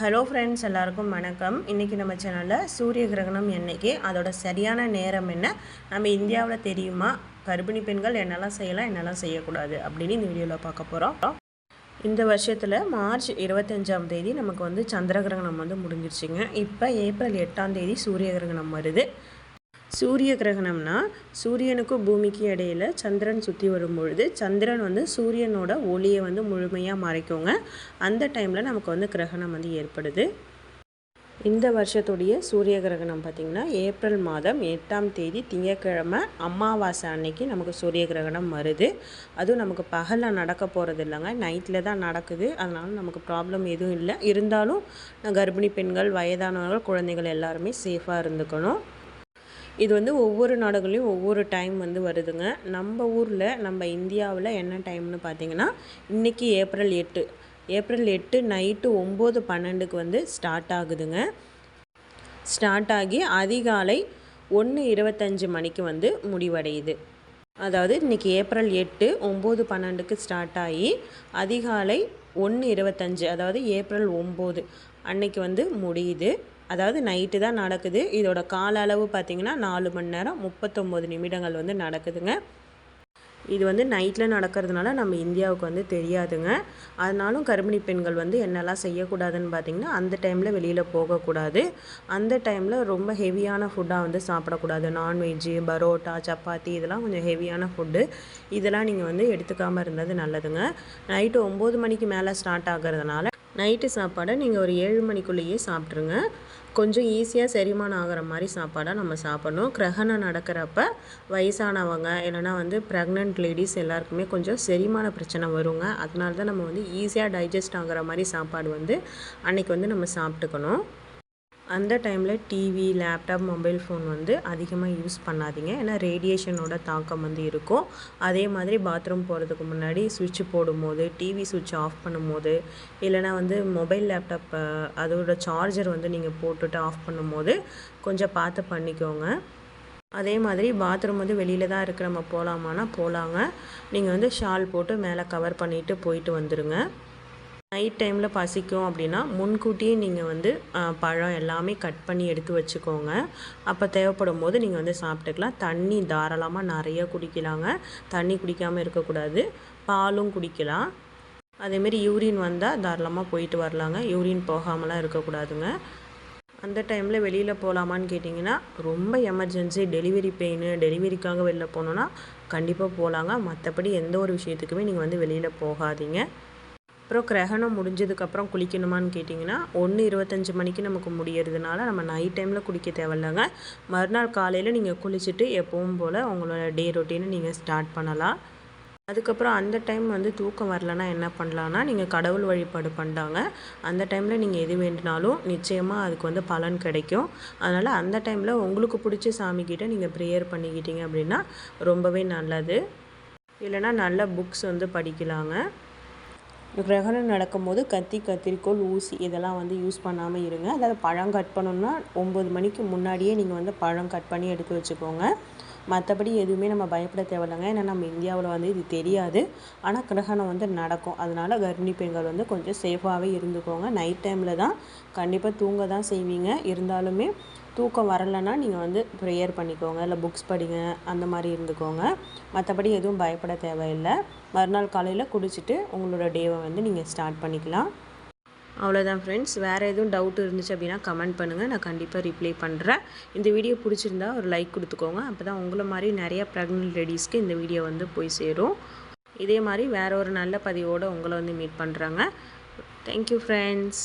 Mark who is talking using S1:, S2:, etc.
S1: Hello friends எல்லாருக்கும் வணக்கம். இன்றைக்கி நம்ம சேனலில் சூரிய கிரகணம் என்னைக்கு அதோட சரியான நேரம் என்ன நம்ம இந்தியாவில் தெரியுமா? கர்ப்பிணி பெண்கள் என்னெல்லாம் செய்யலாம் என்னெல்லாம் செய்யக்கூடாது அப்படின்னு இந்த வீடியோவில் பார்க்க போகிறோம் இந்த வருஷத்தில் மார்ச் இருபத்தஞ்சாம் தேதி நமக்கு வந்து சந்திர கிரகணம் வந்து முடிஞ்சிருச்சுங்க. இப்போ ஏப்ரல் எட்டாம் தேதி சூரிய கிரகணம் வருது. சூரிய கிரகணம்னா சூரியனுக்கும் பூமிக்கு இடையில் சந்திரன் சுற்றி வரும் பொழுது சந்திரன் வந்து சூரியனோட ஒளியை வந்து முழுமையாக மறைக்குங்க. அந்த டைமில் நமக்கு வந்து கிரகணம் வந்து ஏற்படுது. இந்த வருஷத்துடைய சூரிய கிரகணம் பார்த்திங்கன்னா ஏப்ரல் மாதம் எட்டாம் தேதி திங்கக்கிழமை அமாவாசை அன்னைக்கு நமக்கு சூரிய கிரகணம் வருது. அதுவும் நமக்கு பகலில் நடக்க போகிறது இல்லைங்க. நைட்டில் தான் நடக்குது. அதனால் நமக்கு ப்ராப்ளம் எதுவும் இல்லை. இருந்தாலும் கர்ப்பிணி பெண்கள் வயதானவர்கள் குழந்தைகள் எல்லாருமே சேஃபாக இருந்துக்கணும். இது வந்து ஒவ்வொரு நாடுகள்லேயும் ஒவ்வொரு டைம் வந்து வருதுங்க. நம்ம ஊரில் நம்ம இந்தியாவில் என்ன டைம்னு பார்த்தீங்கன்னா இன்றைக்கி ஏப்ரல் எட்டு. ஏப்ரல் எட்டு நைட்டு ஒம்பது பன்னெண்டுக்கு வந்து ஸ்டார்ட் ஆகுதுங்க. ஸ்டார்ட் ஆகி அதிகாலை ஒன்று இருபத்தஞ்சி மணிக்கு வந்து முடிவடையுது. அதாவது இன்றைக்கி ஏப்ரல் எட்டு ஒம்பது பன்னெண்டுக்கு ஸ்டார்ட் ஆகி அதிகாலை ஒன்று இருபத்தஞ்சி அதாவது ஏப்ரல் ஒம்பது அன்னைக்கு வந்து முடியுது. அதாவது நைட்டு தான் நடக்குது. இதோட கால அளவு பார்த்திங்கன்னா நாலு மணி நேரம் முப்பத்தொம்போது நிமிடங்கள் வந்து நடக்குதுங்க. இது வந்து நைட்டில் நடக்கிறதுனால நம்ம இந்தியாவுக்கு வந்து தெரியாதுங்க. அதனாலும் கர்ப்பிணி பெண்கள் வந்து என்னெல்லாம் செய்யக்கூடாதுன்னு பார்த்திங்கன்னா அந்த டைமில் வெளியில் போகக்கூடாது. அந்த டைமில் ரொம்ப ஹெவியான ஃபுட்டாக வந்து சாப்பிடக்கூடாது. நான்வெஜ்ஜு பரோட்டா சப்பாத்தி இதெல்லாம் கொஞ்சம் ஹெவியான ஃபுட்டு இதெல்லாம் நீங்கள் வந்து எடுத்துக்காமல் இருந்தது நல்லதுங்க. நைட்டு ஒம்பது மணிக்கு மேலே ஸ்டார்ட் ஆகிறதுனால நைட்டு சாப்பாடை நீங்கள் ஒரு ஏழு மணிக்குள்ளேயே சாப்பிட்ருங்க கொஞ்சம் ஈஸியாக செரிமானம் ஆகிற மாதிரி சாப்பாடாக நம்ம சாப்பிடணும். கிரகணம் நடக்கிறப்ப வயசானவங்க இல்லைனா வந்து ப்ரெக்னென்ட் லேடிஸ் எல்லாருக்குமே கொஞ்சம் செரிமான பிரச்சனை வருங்க. அதனால தான் நம்ம வந்து ஈஸியாக டைஜஸ்ட் ஆகிற மாதிரி சாப்பாடு வந்து அன்றைக்கி வந்து நம்ம சாப்பிட்டுக்கணும். அந்த டைமில் டிவி லேப்டாப் மொபைல் ஃபோன் வந்து அதிகமாக யூஸ் பண்ணாதீங்க. ஏன்னா ரேடியேஷனோட தாக்கம் வந்து இருக்கும். அதே மாதிரி பாத்ரூம் போகிறதுக்கு முன்னாடி சுவிட்ச் போடும்போது டிவி சுவிட்ச் ஆஃப் பண்ணும்போது இல்லைனா வந்து மொபைல் லேப்டாப் அதோட சார்ஜர் வந்து நீங்கள் போட்டுட்டு ஆஃப் பண்ணும்போது கொஞ்சம் பார்த்து பண்ணிக்கோங்க. அதே மாதிரி பாத்ரூம் வந்து வெளியில் தான் இருக்குது நம்ம போகலாமான்னா போகலாங்க நீங்கள் வந்து ஷால் போட்டு மேலே கவர் பண்ணிவிட்டு போயிட்டு வந்துடுங்க நைட் டைமில் பசிக்கும் அப்படின்னா முன்கூட்டியே நீங்கள் வந்து பழம் எல்லாமே கட் பண்ணி எடுத்து வச்சுக்கோங்க. அப்போ தேவைப்படும் போது நீங்கள் வந்து சாப்பிட்டுக்கலாம். தண்ணி தாராளமாக நிறைய குடிக்கலாங்க. தண்ணி குடிக்காமல் இருக்கக்கூடாது. பாலும் குடிக்கலாம். அதேமாரி யூரின் வந்தால் தாராளமாக போயிட்டு வரலாங்க. யூரின் போகாமலாம் இருக்கக்கூடாதுங்க. அந்த டைமில் வெளியில் போகலாமான்னு கேட்டிங்கன்னா ரொம்ப எமர்ஜென்சி டெலிவரி பெயின் டெலிவரிக்காக வெளில போகணுன்னா கண்டிப்பாக போகலாங்க மற்றபடி எந்த ஒரு விஷயத்துக்குமே நீங்கள் வந்து வெளியில் போகாதீங்க. அப்புறம் கிரகணம் முடிஞ்சதுக்கப்புறம் குளிக்கணுமான்னு கேட்டிங்கன்னா ஒன்று இருபத்தஞ்சி மணிக்கு நமக்கு முடியறதுனால நம்ம நைட் டைமில் குளிக்க தேவையில்லைங்க. மறுநாள் காலையில் நீங்கள் குளிச்சுட்டு எப்பவும் போல் உங்களோட டே ரொட்டீனை நீங்கள் ஸ்டார்ட் பண்ணலாம். அதுக்கப்புறம் அந்த டைம் வந்து தூக்கம் வரலன்னா என்ன பண்ணலான்னா நீங்கள் கடவுள் வழிபாடு பண்ணாங்க அந்த டைமில் நீங்கள் எது வேண்டினாலும் நிச்சயமாக அதுக்கு வந்து பலன் கிடைக்கும். அதனால் அந்த டைமில் உங்களுக்கு பிடிச்ச சாமிக்கிட்ட நீங்கள் ப்ரேயர் பண்ணிக்கிட்டீங்க அப்படின்னா ரொம்பவே நல்லது. இல்லைனா நல்ல புக்ஸ் வந்து படிக்கலாங்க. கிரகணம் நடக்கும்போது கத்தி கத்திரிக்கோள் ஊசி இதெல்லாம் வந்து யூஸ் பண்ணாமல் இருங்க. அதாவது பழம் கட் பண்ணணுன்னா ஒம்பது மணிக்கு முன்னாடியே நீங்கள் வந்து பழம் கட் பண்ணி எடுத்து வச்சுக்கோங்க. மற்றபடி எதுவுமே நம்ம பயப்பட தேவையில்லைங்க. ஏன்னா நம்ம இந்தியாவில் வந்து இது தெரியாது. ஆனால் கிரகணம் வந்து நடக்கும். அதனால் கர்ப்பிணி பெண்கள் வந்து கொஞ்சம் சேஃபாகவே இருந்துக்கோங்க. நைட் டைமில் தான் கண்டிப்பாக தூங்க தான் செய்வீங்க. இருந்தாலுமே தூக்கம் வரலைன்னா நீங்கள் வந்து ப்ரேயர் பண்ணிக்கோங்க. இல்லை புக்ஸ் படிங்க. அந்த மாதிரி இருந்துக்கோங்க. மற்றபடி எதுவும் பயப்பட தேவையில்லை. மறுநாள் காலையில் குடிச்சிட்டு உங்களோட டேவை வந்து நீங்கள் ஸ்டார்ட் பண்ணிக்கலாம். அவ்வளோதான் ஃப்ரெண்ட்ஸ் வேறு எதுவும் டவுட் இருந்துச்சு அப்படின்னா கமெண்ட் பண்ணுங்கள் நான் கண்டிப்பாக ரிப்ளை பண்ணுறேன் இந்த வீடியோ பிடிச்சிருந்தா ஒரு லைக் கொடுத்துக்கோங்க. அப்போ தான் உங்களை மாதிரி நிறையா ப்ரெக்னென்ட் லேடிஸ்க்கு இந்த வீடியோ வந்து போய் சேரும். இதே மாதிரி வேறு ஒரு நல்ல பதிவோடு உங்களை வந்து மீட் பண்ணுறாங்க தேங்க்யூ ஃப்ரெண்ட்ஸ்